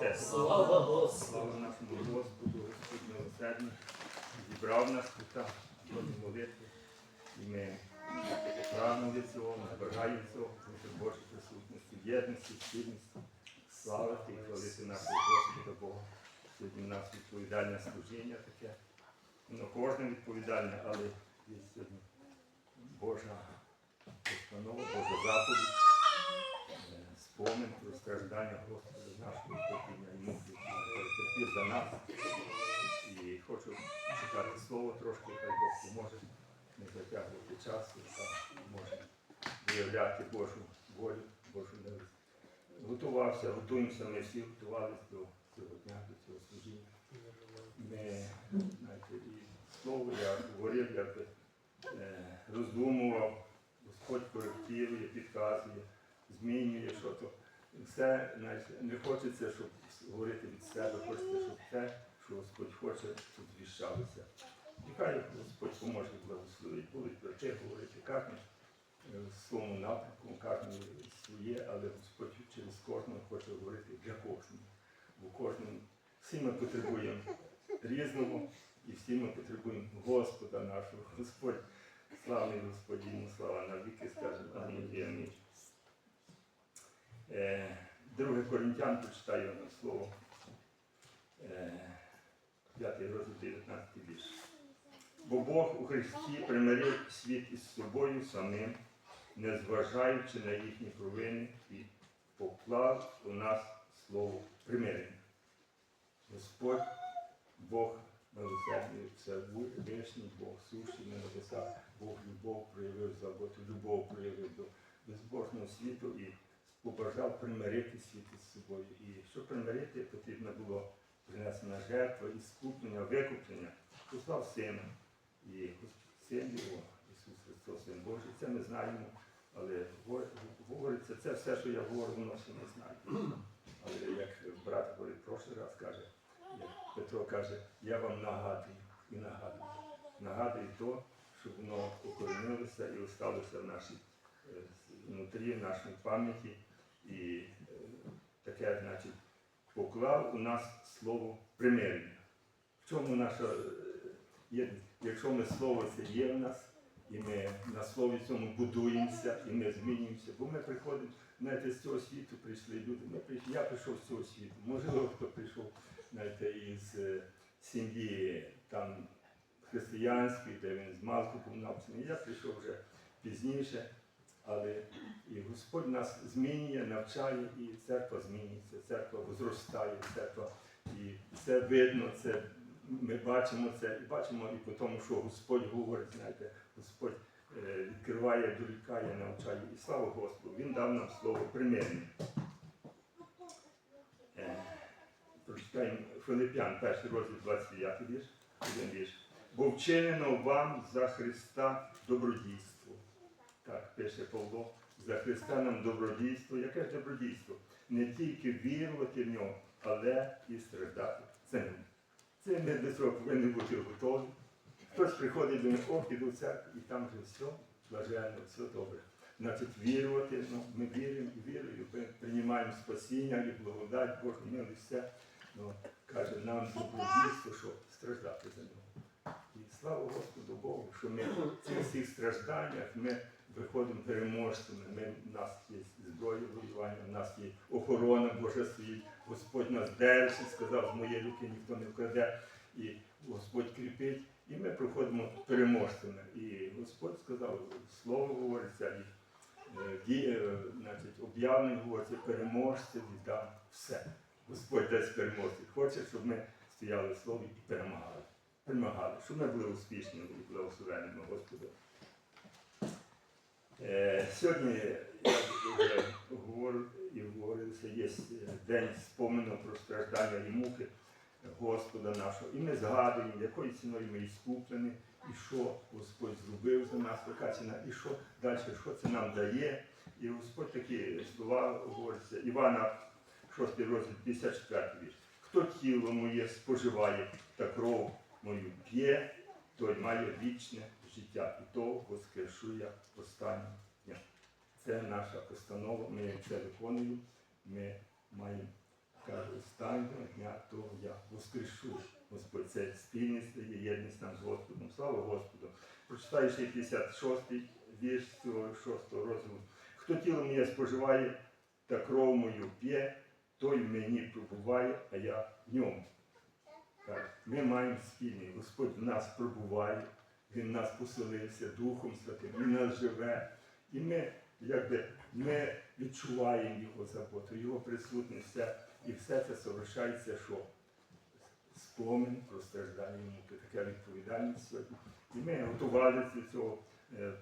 Слава Господу! Нашому Господу, Господь милосердний, зібрав нас тут, Божі молитви. І ми прагнули цього, набираємо цього, в Божій присутності, єдності, спільності, славити і хвалити нашого Господа Бога. Сьогодні в нас відповідальне служіння таке. Ну, кожне відповідальне, але є сьогодні Божа постанова, Божа заповідь, е, спомин про страждання Господа нашого терпіння і муки, терпів за нас. І хочу читати слово трошки, хай Бог поможе не затягувати часу, та може виявляти Божу волю, Божу милість. Готувався, готуємося, ми всі готувалися до цього дня, до цього служіння. Ми, знаєте, і слово я говорив, я е, роздумував, Господь коректує, підказує, змінює що то. Все, знаєте, не хочеться, щоб говорити від себе, хочеться, щоб те, що Господь хоче, щоб звіщалося. І хай Господь поможе благословити. Будуть брати говорити кожен е, в своєму напрямку, кожен своє, але Господь через кожного хоче говорити для кожного. Бо кожен, всі ми потребуємо різного, і всі ми потребуємо Господа нашого. Господь, славний Господь, йому слава навіки, скажемо Амінь Друге Коринтян прочитаю нам слово. Е, 5 розділ 19 вірш. Бо Бог у Христі примирив світ із собою самим, не зважаючи на їхні провини, і поклав у нас слово примирення. Господь, Бог милосердний, все вишній Бог, суші на небесах, Бог любов проявив заботу, любов проявив до безбожного світу і побажав примирити світ із собою. І щоб примирити, потрібно було принесена жертва, іскуплення, викуплення, послав сина. І син його, Ісус Христос, Син Божий, це ми знаємо, але говориться, це все, що я говорю, воно ще не знаю. Але як брат говорить прошлий раз, каже, як Петро каже, я вам нагадую і нагадую. Нагадую то, щоб воно укорінилося і осталося в нашій е, внутрі, в нашій пам'яті. І е, таке, значить, поклав у нас слово примирення. В чому наша е. Якщо ми слово це є в нас, і ми на слові цьому будуємося, і ми змінюємося, бо ми приходимо, знаєте, з цього світу прийшли люди. Ми прийшли, я прийшов з цього світу. Можливо, хто прийшов знаєте, із е, сім'ї християнської, де він з малку був навчений. Я прийшов вже пізніше. Але і Господь нас змінює, навчає, і церква змінюється, церква зростає, церква, і це видно, це ми бачимо це, і бачимо і по тому, що Господь говорить, знаєте, Господь е, відкриває, дорікає, навчає. І слава Господу, Він дав нам слово примирення. Е, Прочитаємо Филип'ян, перший розділ 29 вірш, один вірш. Бо вчинено вам за Христа добродійство. Так, пише Павло, за Христа нам добродійство. Яке ж добродійство? Не тільки вірувати в нього, але і страждати. Це не. Це ми до цього повинні бути готові. Хтось приходить до них, ох, іду в церкву, і там вже все блаженно, все добре. Значить, вірувати, ну, ми віримо і вірою, ми приймаємо спасіння і благодать, Божу милість, все. Ну, каже, нам добродійство, що страждати за нього. І слава Господу Богу, що ми в цих всіх стражданнях ми виходимо переможцями. Ми, в нас є зброя воювання, в нас є охорона Божа стоїть. Господь нас держить, сказав, з моєї руки ніхто не вкраде. І Господь кріпить, і ми проходимо переможцями. І Господь сказав, слово говориться, і е, діє, е, значить, об'явлення говориться, переможця віддам все. Господь дасть переможців. Хоче, щоб ми стояли в слові і перемагали. Перемагали, щоб ми були успішними і благословенними Господу. Е, Сьогодні, як вже говорю і говорилося, є е, день спомену про страждання і муки Господа нашого. І ми згадуємо, якою ціною ми і скуплені, і що Господь зробив за нас, яка ціна, і що далі, що це нам дає. І Господь такі слова говориться. Івана 6 розділ 54 вірш. Хто тіло моє споживає та кров мою п'є, той має вічне життя, і то воскрешу я останнього дня. Це наша постанова, ми це виконуємо, ми маємо Каже, останнього дня того я воскрешу. Господь, це спільність є єдність нам з Господом. Слава Господу. Прочитаю ще 56-й вірш цього 6 розділу. Хто тіло моє споживає та кров мою п'є, той мені пробуває, а я в ньому. Так, ми маємо спільний. Господь в нас пробуває, Він нас поселився Духом Святим, Він нас живе. І ми, якби, ми відчуваємо Його заботу, Його присутність, і все це совершається, що спомин про страждання муки. Така відповідальність сьогодні. І ми готувалися до цього. Е,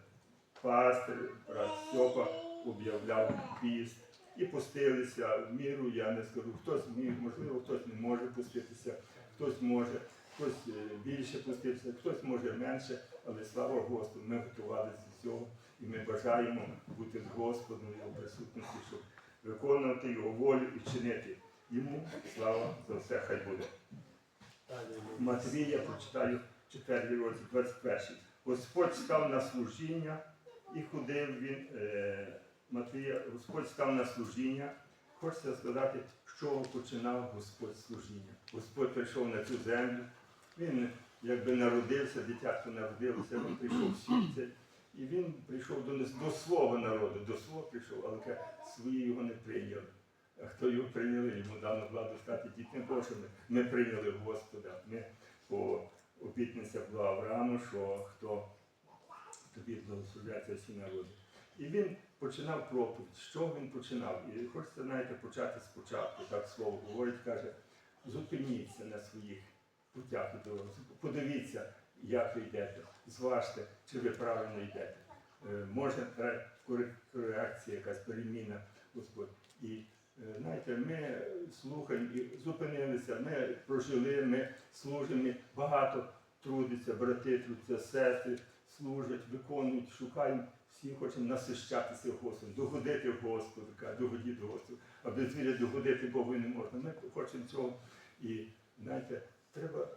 Пастир, брат Стьопа об'являв піст і постилися в міру, я не скажу, хтось міг, можливо, хтось не може пуститися, хтось може, хтось е, більше пуститися, хтось може менше, але слава Господу, ми готувалися до цього і ми бажаємо бути з Господом його присутності, щоб виконувати його волю і чинити. Йому слава за все, хай буде. Матвія прочитаю 4 розділ, 21. Господь став на служіння і ходив він, е, Матвія, Господь став на служіння. Хочеться сказати, з чого починав Господь служіння. Господь прийшов на цю землю, він якби народився, дитятко народилося, він прийшов в світ і він прийшов до, до свого народу, до свого прийшов, але свої його не прийняли. А хто його прийняли, йому дано владу стати дітьми Божими. Ми прийняли Господа. Ми по обітниця була Аврааму, що хто тобі благословляться всі народи. І він починав проповідь. Що він починав? І хочеться, знаєте, почати спочатку, так слово говорить, каже, зупиніться на своїх і. Подивіться, як ви йдете, зважте, чи ви правильно йдете. Е, треба корекція, якась переміна, Господь. І е, знаєте, ми слухаємо і зупинилися, ми прожили, ми служимо, багато трудиться, брати трудяться, сестри служать, виконують, шукаємо, всі хочемо насищатися Господом, догодити Господу, догодіть Господу. А без віри догодити Богу не можна. Ми хочемо цього. І знаєте, треба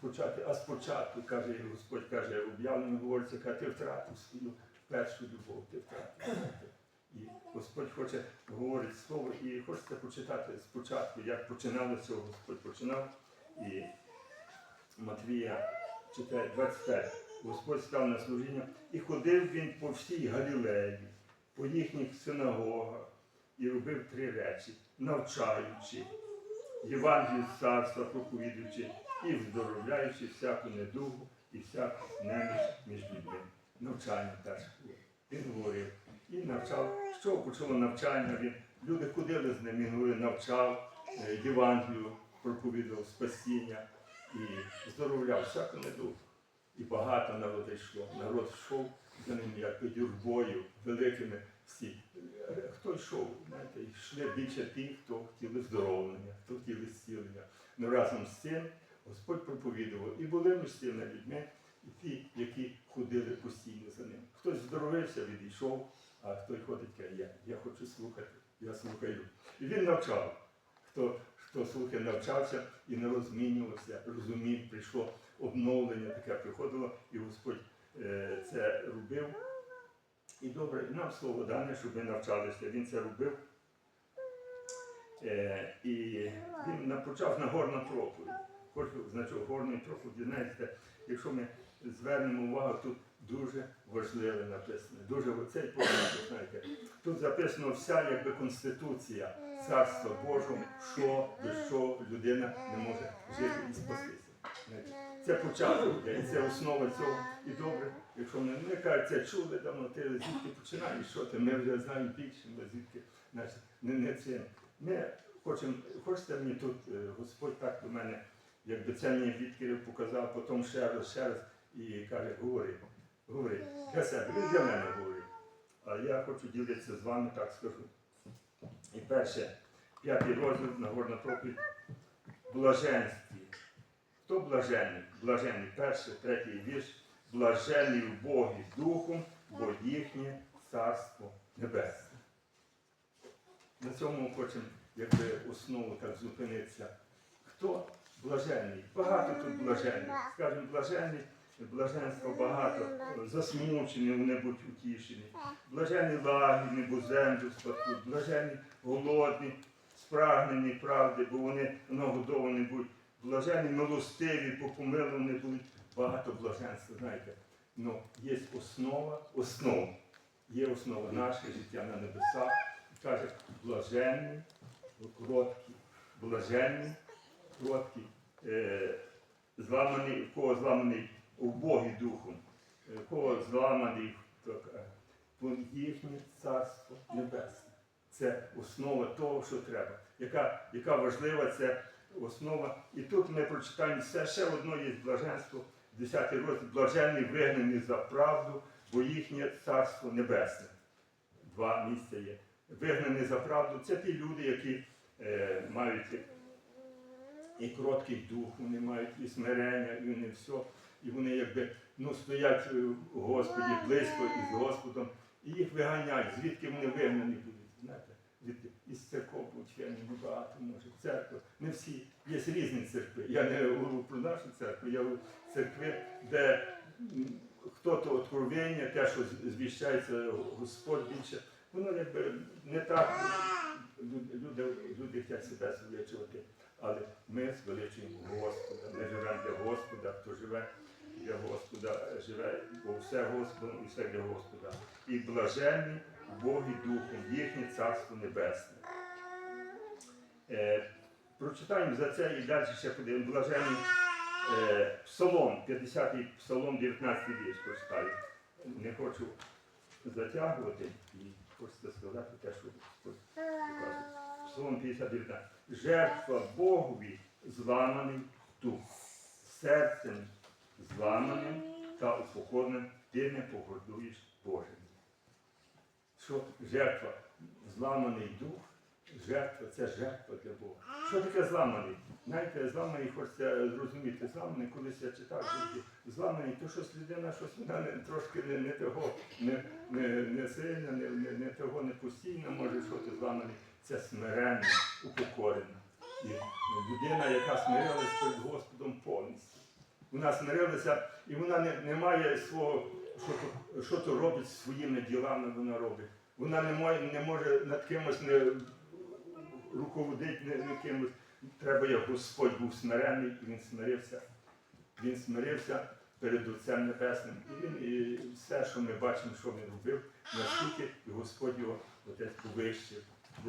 почати, а спочатку, каже Господь, каже, об'явлено говориться, каже, ти втратив свою першу любов, ти втратив. І Господь хоче говорити слово, і хочеться почитати спочатку, як починалося, Господь починав. І Матвія читає 25. Господь став на служіння і ходив він по всій Галілеї, по їхніх синагогах і робив три речі, навчаючи, Євангелію царства проповідуючи і вздоровляючи всяку недугу і всяку неміч між людьми. Навчання теж. Він говорив і навчав. З чого почало навчання? Він люди ходили з ним, він говорив, навчав е, Євангелію, проповідував спасіння і здоровляв всяку недугу. І багато народу йшло. Народ йшов за ним як юрбою, великими всі. Хто йшов, знаєте, йшли більше ті, хто хотіли здоровлення, хто хотіли зцілення. Ну разом з цим Господь проповідував і були між цими людьми, і ті, які ходили постійно за ним. Хтось здоровився, відійшов, а хто ходить, каже, я, я хочу слухати, я слухаю. І він навчав. Хто, хто слухає, навчався і не розмінювався, розумів, прийшло обновлення таке приходило, і Господь е, це робив. І добре, нам слово дане, щоб ми навчалися. Він це робив. Е, і він почав на горну проповідь. Хочу, значить, горної проповіді, знаєте, якщо ми звернемо увагу, тут дуже важливе написано. Дуже оцей погляд, знаєте, тут записано вся якби конституція царства Божого, що без що людина не може жити і спастися. Знаєте, Це початок, і це основа цього. І добре, якщо ми не кажуть, це чули давно, ти звідки починаєш, що ти, ми вже знаємо більше, ми звідки, значить, не, не це. Ми хочемо, хочете мені тут, е, Господь так до мене, якби це мені відкрив, показав, потім ще раз, ще раз, і каже, говори, говори, для себе, він для мене говорить. А я хочу ділитися з вами, так скажу. І перше, п'ятий розділ, Нагорна проповідь, блаженстві. Хто блаженний? Блаженний перший, третій вірш. Блаженний в Богі Духом, бо їхнє царство небесне. На цьому хочемо якби основу так зупинитися. Хто блаженний? Багато тут блаженних. Скажімо, блаженний, блаженства багато, засмучені, вони будуть утішені. Блаженні лагідні, бо землю спадуть, блаженні голодні, спрагнені правди, бо вони нагодовані будуть. Блажені, милостиві, бо помилувані будуть. Багато блаженства, знаєте. Ну, є основа, основа. Є основа наше життя на небесах. Каже, блаженні, кроткі, блаженні, кроткі, е, зламаний, в кого зламаний убогий духом, е, в кого зламаний е, бо їхнє царство небесне. Це основа того, що треба. Яка, яка важлива це основа. І тут ми прочитаємо все, ще одно є блаженство, 10 розділ, блаженні вигнані за правду, бо їхнє царство небесне. Два місця є. Вигнані за правду це ті люди, які е, мають і кроткий дух, вони мають і смирення, і вони все. І вони якби ну, стоять у Господі близько із Господом, і їх виганяють, звідки вони вигнані будуть. Знаєте, звідки із церков будуть вигнані багато, може, церкви. Не всі. Є різні церкви. Я не говорю про нашу церкву, я говорю церкви, де хто-то откровення, те, що звіщається Господь більше, воно якби не так. Люди, люди хочуть себе звеличувати. Але ми звеличуємо Господа. Ми живемо для Господа, хто живе для Господа, живе, бо все Господом і все для Господа. І блаженні Боги Духом, їхнє Царство Небесне. Е, прочитаємо за це і далі ще подивимо. Блаженні е, Псалом, 50-й Псалом, 19 вірш прочитаю. Не хочу затягувати і хочеться сказати те, що. Псалом 59. Жертва Богові зламаний дух, серцем зламаним та упокорним ти не погордуєш Божим. Що жертва? Зламаний дух, жертва це жертва для Бога. Що таке зламаний? Знаєте, зламаний хочеться зрозуміти. Зламаний, колись я читав, зламаний, то щось людина, щось вона не, трошки не, не того, не, не, не сильна, не, не, не того, не постійно може, що ти зламаний. Це смиренна, упокорена. І людина, яка смирилась перед Господом повністю. Вона смирилася, і вона не, не має свого, що то, що то робить своїми ділами, вона робить. Вона не може, не може над кимось не руководити не, не кимось. Треба, як Господь був смирений, і він смирився. Він смирився перед Отцем Небесним. І він і все, що ми бачимо, що він робив, наскільки і Господь його отець повищив.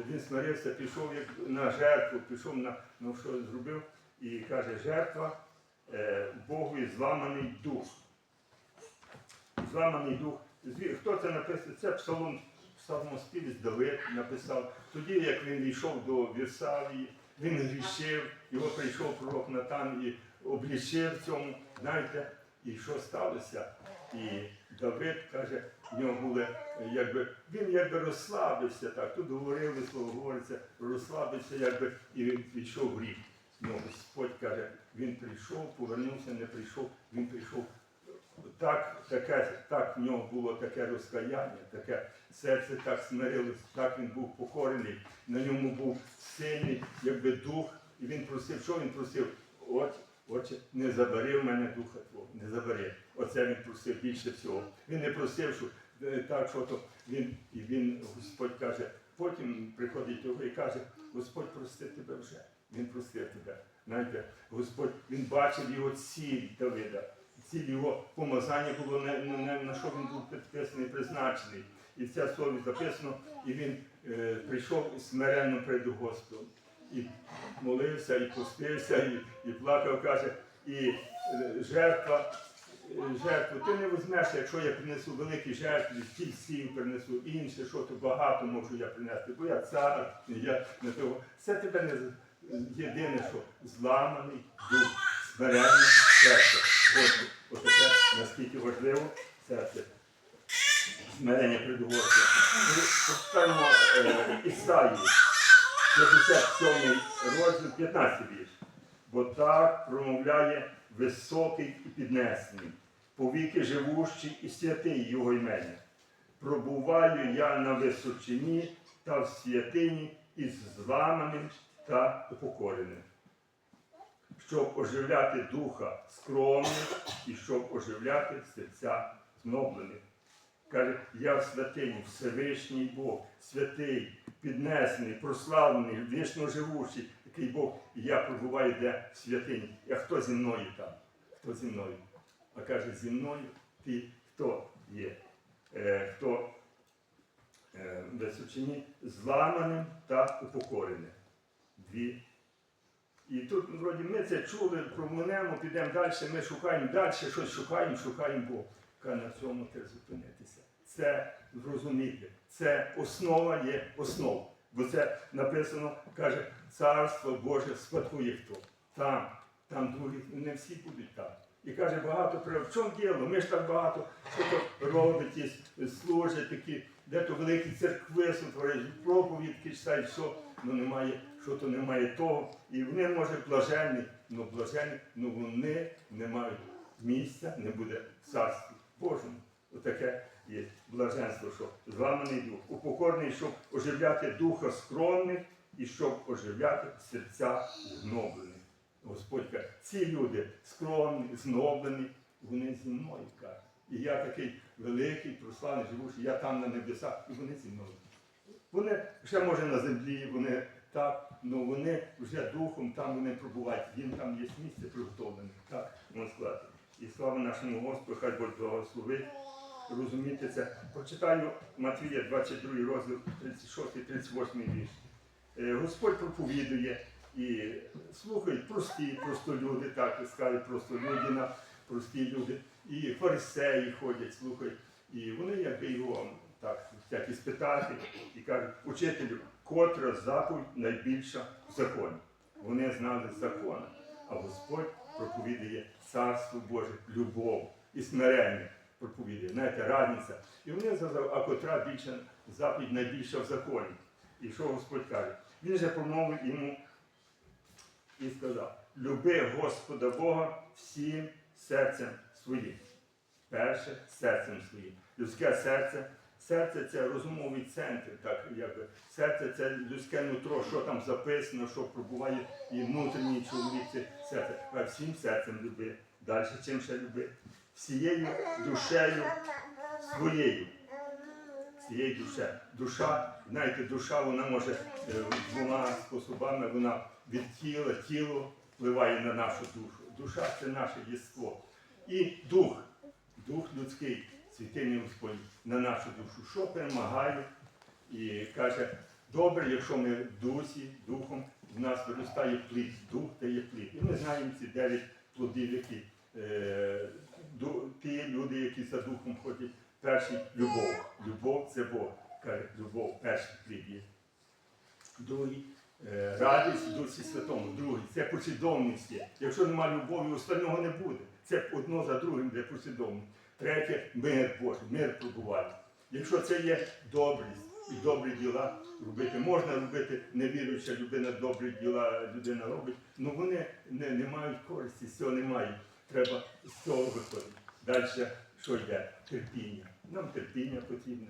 Він смирився, пішов як на жертву, пішов на ну, що зробив, і каже, жертва е, Богу і зламаний дух. Зламаний дух. Хто це написав? Це псалом, псалмоспівець Давид написав. Тоді, як він йшов до Вірсавії, він грішив, його прийшов пророк Натан і облічив цьому. Знаєте, і що сталося? І Давид каже, в нього були, якби, він якби розслабився так. Тут говорили, слово говориться, розслабився, якби, і він пішов гріх. Ну, Господь каже, він прийшов, повернувся, не прийшов, він прийшов. Так, таке, так в нього було таке розкаяння, таке серце так смирилось, так він був покорений, на ньому був сильний, якби дух, і він просив, що він просив? От, Отче, не забери в мене духа Твого, не забери. Оце він просив більше всього. Він не просив, що е, так, що то він, і він, Господь каже, потім приходить його і каже, Господь простив тебе вже. Він простив тебе. Знаєте, Господь, він бачив його ціль Давида. Ціль його помазання було на, на, на, що він був підписаний, призначений. І це слово записано, і він е, прийшов смиренно перед Господом. І молився, і пустився, і, і плакав, каже, і е, жертва, е, жертву ти не візьмеш, якщо я принесу великі жертви, тільців принесу, інше, що то багато можу я принести, бо я цар, я не того. Це тебе не єдине, що зламаний дух, смиренне серце. От, от таке, наскільки важливо серце. Смирення. Ми Почитаємо е, Ісаї. 57 розділ 15 вірш. Бо так промовляє високий і піднесений, повіки живущий і святий його імення. Пробуваю я на височині та в святині із зламаним та упокореним, щоб оживляти духа скромних і щоб оживляти серця зноблених. Каже, я в святині, Всевишній Бог, святий, піднесений, прославлений, вічно живучий, такий Бог, і я пробуваю де в святині. А хто зі мною там? Хто зі мною? А каже, зі мною ти хто є? Е, хто е, височині зламаним та упокореним. Дві. І тут, вроді, ми це чули, проминемо, підемо далі, ми шукаємо далі, щось шукаємо, шукаємо Бог. Каже, на цьому треба зупинитися. Це зрозуміти. Це основа є основа. Бо це написано, каже, царство Боже спадкує хто. Там, там другі, не всі будуть там. І каже, багато треба. В чому діло? Ми ж так багато що то робить, є, служать такі, де то великі церкви сотворять, проповідки читають, що ну немає, що то немає того. І вони, може, блаженні, ну блаженні, ну вони не мають місця, не буде в царстві Божому. Отаке є блаженство, що зламаний дух, упокорний, щоб оживляти духа скромних і щоб оживляти серця згноблених. Господь каже, ці люди скромні, згноблені, вони зі мною кажуть. І я такий великий, прославний, живучий, я там на небесах, і вони зі мною. Вони ще може на землі, вони так, ну вони вже духом там вони пробувають, їм там є місце приготовлене. Так, можна. І слава нашому Господу, хай Бог благословить. Розуміти це. Прочитаю Матвія 22 розділ 36-38 вірш. Е, Господь проповідує і слухають прості, просто люди, так і скажуть, просто людина, прості люди. І фарисеї ходять, слухають. І вони якби його так всякі спитати і кажуть, учителю, котра заповідь найбільша в законі. Вони знали закон, а Господь проповідує царство Боже, любов і смирення проповідує. Знаєте, радниця. І вони сказали, а котра більша заповідь найбільша в законі. І що Господь каже? Він же промовив йому і сказав: люби Господа Бога всім серцем своїм. Перше серцем своїм. Людське серце. Серце це розумовий центр, так якби серце це людське нутро, що там записано, що пробуває і внутрішній чоловік це серце. А всім серцем люби. Далі чим ще люби? Всією душею своєю. Всією душе. Душа, знаєте, душа вона може е, двома способами, вона від тіла, тіло впливає на нашу душу. Душа це наше єство. І дух, дух людський, святиня Господь, на нашу душу, що перемагає і каже, добре, якщо ми в дусі, духом, в нас виростає плід, дух дає плід. І ми знаємо ці дев'ять плодів, які е, ті люди, які за духом ходять. Перший любов. Любов це Бог. Каже, любов, перший плід є. Другий е, радість в Дусі Святому. Другий це послідовність. Якщо немає любові, остального не буде. Це одно за другим де послідовність. Третє мир Божий, мир пробуває. Якщо це є добрість і добрі діла робити, можна робити невіруюча людина, добрі діла людина робить, але вони не, не мають користі, з цього не мають. Треба з цього виходити. Далі що йде? Терпіння. Нам терпіння потрібне.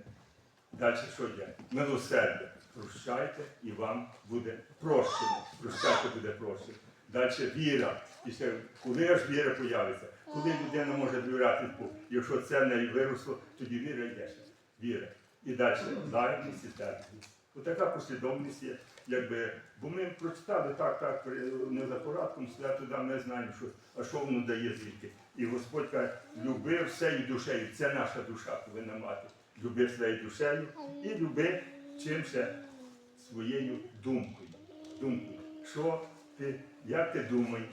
Далі що йде? Милосердя. Прощайте і вам буде прощено. Прощайте буде прощено. Далі віра. І ще, коли аж віра появиться? Коли людина може довіряти Богу? Якщо це в неї виросло, тоді віра йде. Віра. І далі лагідність і терпність. Отака послідовність є. Якби, бо ми прочитали так, так, не за порадком, свято да, ми знаємо, що, а що воно дає звідки. І Господь каже, люби всею душею. Це наша душа повинна мати. Люби своєю душею і люби чим ще своєю думкою. Думкою. Що ти, як ти думаєш,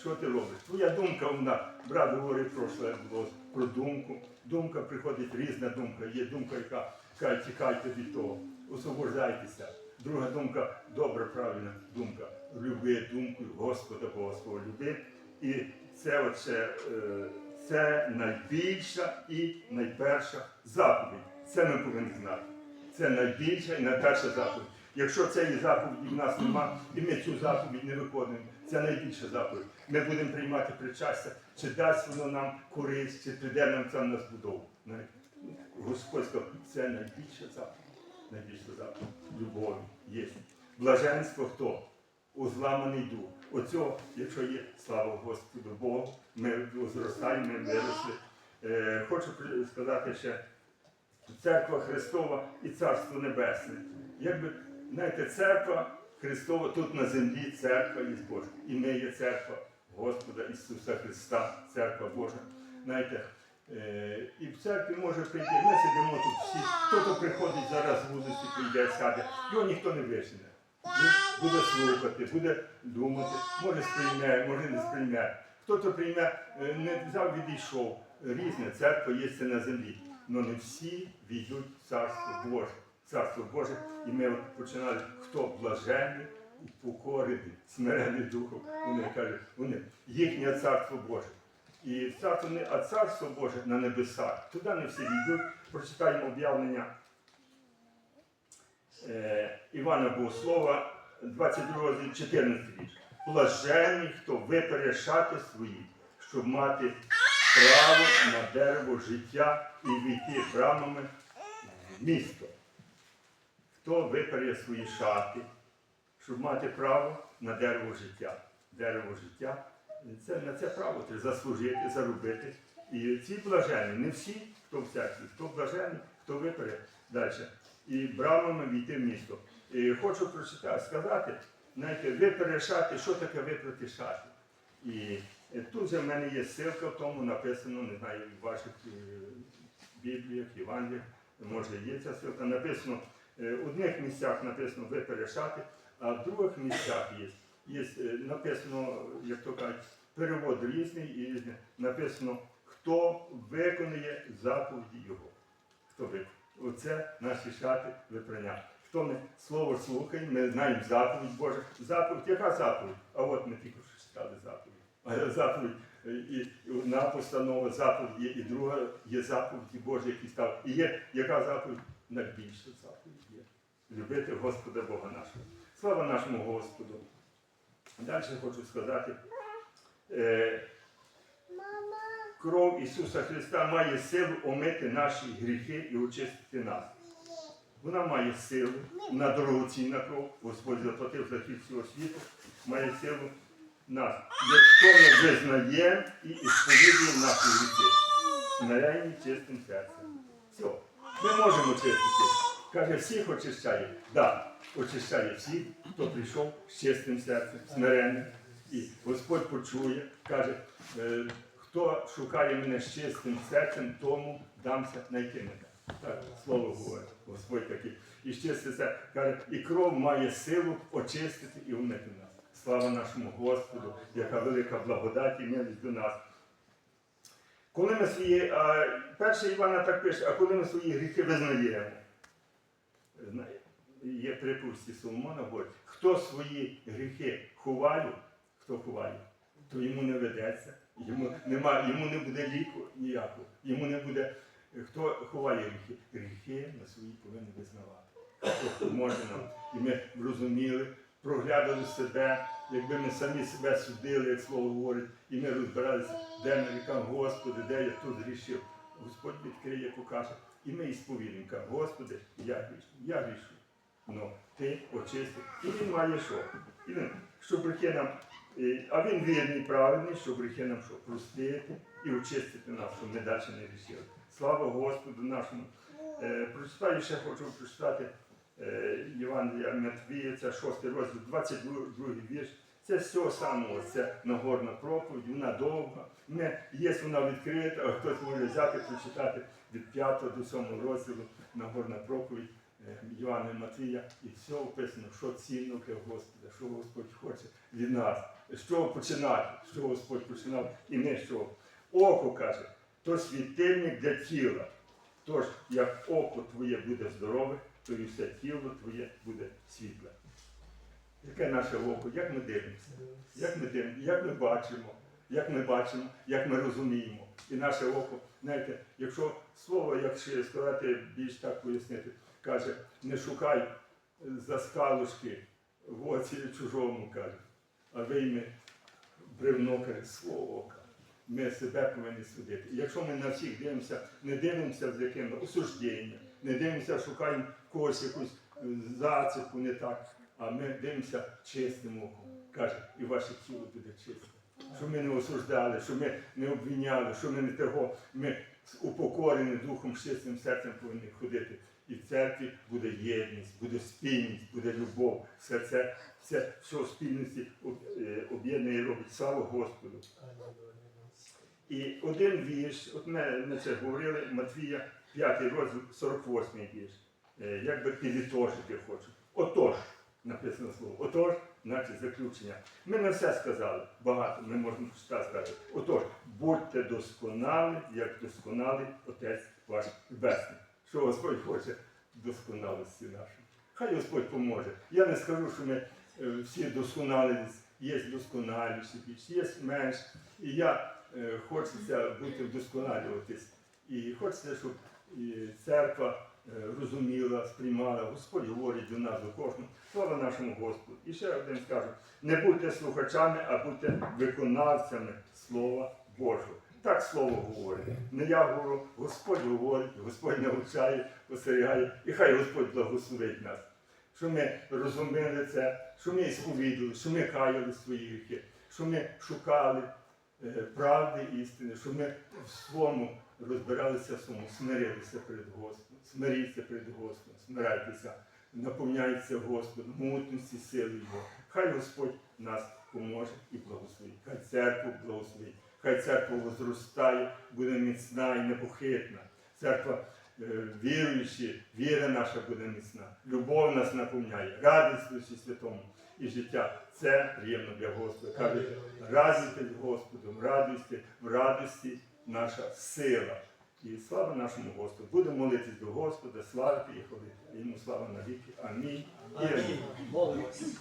що ти робиш? Твоя думка, вона, брат говорить прошле було про думку. Думка приходить різна думка. Є думка, яка каже, тікайте від того, освобождайтеся. Друга думка, добра, правильна думка. Люби думкою Господа Бога свого люби. І це оце, е, це найбільша і найперша заповідь. Це ми повинні знати. Це найбільша і найперша заповідь. Якщо цієї заповіді в нас нема, і ми цю заповідь не виконуємо, це найбільша заповідь. Ми будемо приймати причастя, чи дасть воно нам користь, чи прийде нам це на збудову. Господь сказав, це найбільша заповідь. Найбільша заповідь. Любові є. Блаженство хто? Узламаний дух. Оцього, якщо є, слава Господу Богу, ми зростаємо, ми виросли. Е, хочу сказати ще церква Христова і Царство Небесне. Якби, знаєте, церква Христова тут на землі, церква є Божа. І ми є церква Господа Ісуса Христа, церква Божа. Знаєте, е, і в церкві може прийти. Ми сидимо тут всі. Хто-то приходить зараз вулиці, прийде, сяде. Його ніхто не вижене. Він буде слухати, буде думати, може сприйме, може не сприйме. Хто-то прийме, е, не взяв, відійшов. Різне церква є на землі. Але не всі війдуть в Царство Боже. Царство Боже. І ми от починали, хто блаженний покорений, смирений духом. Вони кажуть, вони їхнє царство Боже. І царство не, а царство Боже на небесах. Туди не всі війдуть. Прочитаємо об'явлення е, Івана Богослова, 22 розділ, 14 вірш. Блаженний, хто випере шати свої, щоб мати право на дерево життя і війти брамами в місто. Хто випере свої шати, щоб мати право на дерево життя. Дерево життя це на це право треба заслужити, заробити. І ці блажені, не всі, хто в церкві, хто блажений, хто випере далі. І брамами війти в місто. І хочу прочитати, сказати, знаєте, випере шати, що таке випрати шати. І тут же в мене є ссылка в тому, написано, не знаю, в ваших е, Бібліях, Євангеліях, може є ця ссылка, написано, в одних місцях написано випере шати, а в других місцях є, є е, написано, як то кажуть, перевод різний, і написано, хто виконує заповіді його. Хто виконує? Оце наші шати випрання. Хто ми слово слухаємо, ми знаємо заповідь Божа. Заповідь, яка заповідь? А от ми тільки що читали заповідь. А заповідь е, і, одна постанова, заповідь є, і друга є заповіді Божі, які став. І є яка заповідь? Найбільша заповідь є. Любити Господа Бога нашого. Слава нашому Господу. Далі хочу сказати. Е, кров Ісуса Христа має силу омити наші гріхи і очистити нас. Вона має силу, вона дорогоцінна кров, Господь заплатив за хід цього світу, має силу нас. Якщо ми визнаємо і ісповідуємо наші гріхи, смиренні чистим серцем. Все, ми можемо чистити. Каже, всіх очищає. Так, да, очищає всіх, хто прийшов з чистим серцем, смиренним. І Господь почує, каже, е, хто шукає мене з чистим серцем, тому дамся знайти мене. Так, слово говорить, Господь такий. І це каже, і кров має силу очистити і умити нас. Слава нашому Господу, яка велика благодать і милість до нас. Коли ми свої, а, перше Івана так пише, а коли ми свої гріхи визнаємо, є припусті Соломона, говорить, хто свої гріхи ховає, хто ховає, то йому не ведеться, йому, нема, йому не буде ліку ніякого, йому не буде. Хто ховає гріхи? Гріхи на свої повинні визнавати. Тобто може нам. І ми розуміли, проглядали себе, якби ми самі себе судили, як слово говорить, і ми розбиралися, де ми рікам, Господи, де я тут зрішив. Господь відкриє, покаже. І ми і каже, Господи, я грішу, я грішу. Ну, ти очисти. І він має що? І він, що гріхи нам, а він вірний, правильний, що гріхи нам що? Простити і очистити нас, щоб ми далі не грішили. Слава Господу нашому. Е, прочитаю ще хочу прочитати Євангелія Матвія, це 6 розділ, 22 вірш. Це з цього самого, це Нагорна проповідь, вона довга. Ми, є вона відкрита, хтось може взяти, прочитати від 5 до 7 розділу Нагорна проповідь е, Івана Матвія. І все описано, що цінно для Господа, що Господь хоче від нас, чого починати, що Господь починав, і з чого. Око каже, то світильник для тіла. Тож, як око твоє буде здорове, то і все тіло твоє буде світле. Яке наше око, як ми дивимося, як ми дивимося, як ми бачимо, як ми бачимо, як ми розуміємо. І наше око, знаєте, якщо слово, як ще сказати, більш так пояснити, каже, не шукай за скалушки в оці чужому, каже, а вийми бревно каже, свого ока. Ми себе повинні судити. Якщо ми на всіх дивимося, не дивимося з яким осужденням, не дивимося, шукаємо когось якусь е, зацепку, не так, а ми дивимося чистим оком. Каже, і ваше тіло буде чисте. Щоб ми не осуждали, щоб ми не обвиняли, щоб ми не того. Ми з упокореним духом, чистим серцем повинні ходити. І в церкві буде єдність, буде спільність, буде любов. Все це, все, все в спільності е, об'єднує і робить. Слава Господу. І один вірш, от ми, ми це говорили, Матвія, 5 розділ, 48 вірш. Е, Як би підітожити хочу. Отож, написано слово. Отож, значить заключення. Ми не все сказали, багато, ми можемо сказати. Отож, будьте досконалі, як досконалий Отець ваш Небесний. Що Господь хоче досконалості нашої. Хай Господь поможе. Я не скажу, що ми е, всі досконалились, є досконаліші є менш. І я е, хочеться бути вдосконалюватись. І хочеться, щоб церква розуміла, сприймала. Господь говорить до нас, до кожного. Слава нашому Господу. І ще один скажу: не будьте слухачами, а будьте виконавцями Слова Божого. Так слово говорить. Не я говорю, Господь говорить, Господь навчає, остерігає, і хай Господь благословить нас. Що ми розуміли це, що ми сповідали, що ми каяли свої гріхи, що ми шукали е, правди істини, що ми в своєму розбиралися в своєму, смирилися перед Господом, смиріться перед Господом, смирайтеся, наповняйтеся Господом, мутності сили Його. Хай Господь нас поможе і благословить. Хай церкву благословить. Хай церква возростає, буде міцна і непохитна. Церква е, віруючі, віра наша буде міцна. Любов нас наповняє, радість Дусі Святому і життя. Це приємно для Господа. Каже, радуйтесь Господом, радуйте, в радості наша сила. І слава нашому Господу. Будемо молитись до Господа, славити і хвалити. Йому слава навіки. Амінь. Амінь. Молимось.